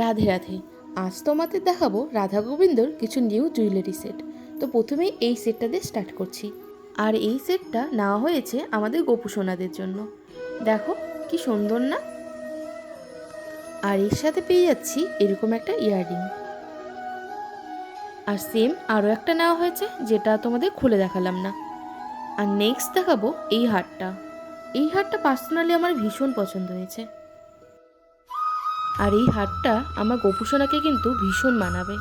রাধে রাধে। আজ তোমাদের দেখাবো রাধা গোবিন্দর কিছু নিউ জুয়েলারি সেট তো প্রথমেই এই সেটটা দিয়ে স্টার্ট করছি। আর এই সেটটা নেওয়া হয়েছে আমাদের গোপু সোনাদের জন্য। দেখো, কি সুন্দর না? আর এর সাথে পেয়ে যাচ্ছি এরকম একটা ইয়াররিং আর সেম আরও একটা নেওয়া হয়েছে, যেটা তোমাদের খুলে দেখালাম না। আর নেক্সট দেখাবো এই হারটা। এই হারটা পার্সোনালি আমার ভীষণ পছন্দ হয়েছে। আর এই হারটা আমার গোপুসোনাকে কিন্তু ভীষণ মানাবে।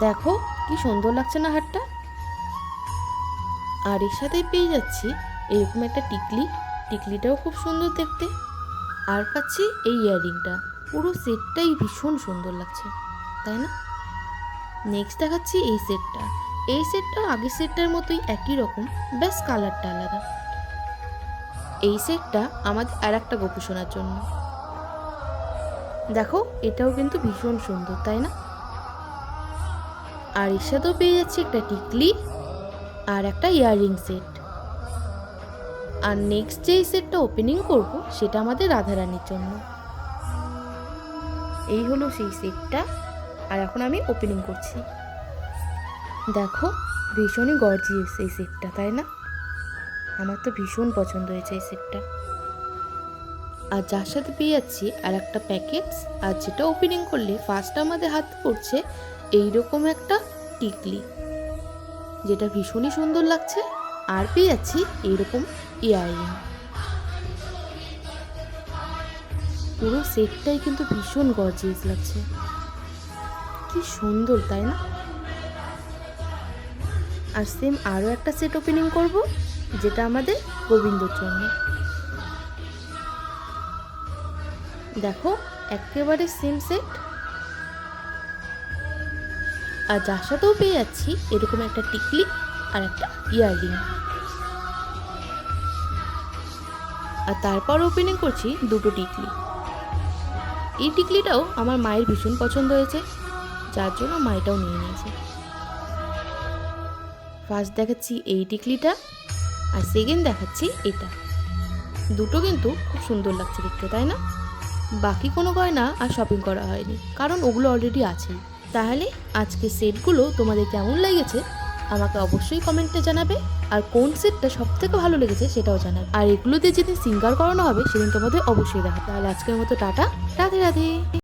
দেখো, কি সুন্দর লাগছে না হারটা আর এর সাথেই পেয়ে যাচ্ছি এরকম একটা টিকলি। টিকলিটাও খুব সুন্দর দেখতে। আর পাচ্ছি এই ইয়াররিংটা। পুরো সেটটাই ভীষণ সুন্দর লাগছে, তাই না? নেক্সট দেখাচ্ছি এই সেটটা। এই সেটটা আগের সেটটার মতোই একই রকম, ব্যাস কালারটা আলাদা। এই সেটটা আমাদের আর একটা গোপুসোনার জন্য। দেখো, এটাও কিন্তু ভীষণ সুন্দর, তাই না? আর এর সাথেও পেয়ে যাচ্ছি একটা টিকলি আর একটা ইয়াররিং সেট। আর নেক্সট যেই সেটটা ওপেনিং করব, সেটা আমাদের রাধারানীর জন্য। এই হলো সেই সেটটা, আর এখন আমি ওপেনিং করছি। দেখো, ভীষণই গর্জিয়াস এই সেটটা, তাই না? আমার তো ভীষণ পছন্দ হয়েছে এই সেটটা। আর যার সাথে পেয়ে যাচ্ছি আর একটা প্যাকেটস আর যেটা ওপেনিং করলে ফার্স্ট আমাদের হাত পড়ছে এইরকম একটা টিকলি, যেটা ভীষণই সুন্দর লাগছে আর পেয়ে যাচ্ছি এইরকম ইয়াররিং পুরো সেটটাই কিন্তু ভীষণ গর্জিয়াস লাগছে। কি সুন্দর, তাই না? আর সেম আরও একটা সেট ওপেনিং করব, যেটা আমাদের গোবিন্দর জন্য দেখো, একেবারে সেম সেট আর যার সাথেও পেয়ে যাচ্ছি, এরকম একটা টিকলি আর একটা ইয়াররিং। আর তারপর ওপেনিং করছি দুটো টিকলি। এই টিকলিটাও আমার মায়ের ভীষণ পছন্দ হয়েছে, যার জন্য মাইটাও নিয়ে নিয়েছে। ফার্স্ট দেখাচ্ছি এই টিকলিটা, আর সেকেন্ড দেখাচ্ছি এটা। দুটো কিন্তু খুব সুন্দর লাগছে দেখতে, তাই না? বাকি কোনো গয়না আর শপিং করা হয়নি, কারণ ওগুলো অলরেডি আছেই তাহলে আজকে সেটগুলো তোমাদের কেমন লেগেছে, আমাকে অবশ্যই কমেন্টে জানাবে, আর কোন সেটটা সব থেকে ভালো লেগেছে সেটাও জানাবে। আর এগুলো দিয়ে যেদিন সিঙ্গার করানো হবে, সেদিন তোমাদের অবশ্যই দেখা তাহলে আজকের মতো টাটা, রাধে রাধে।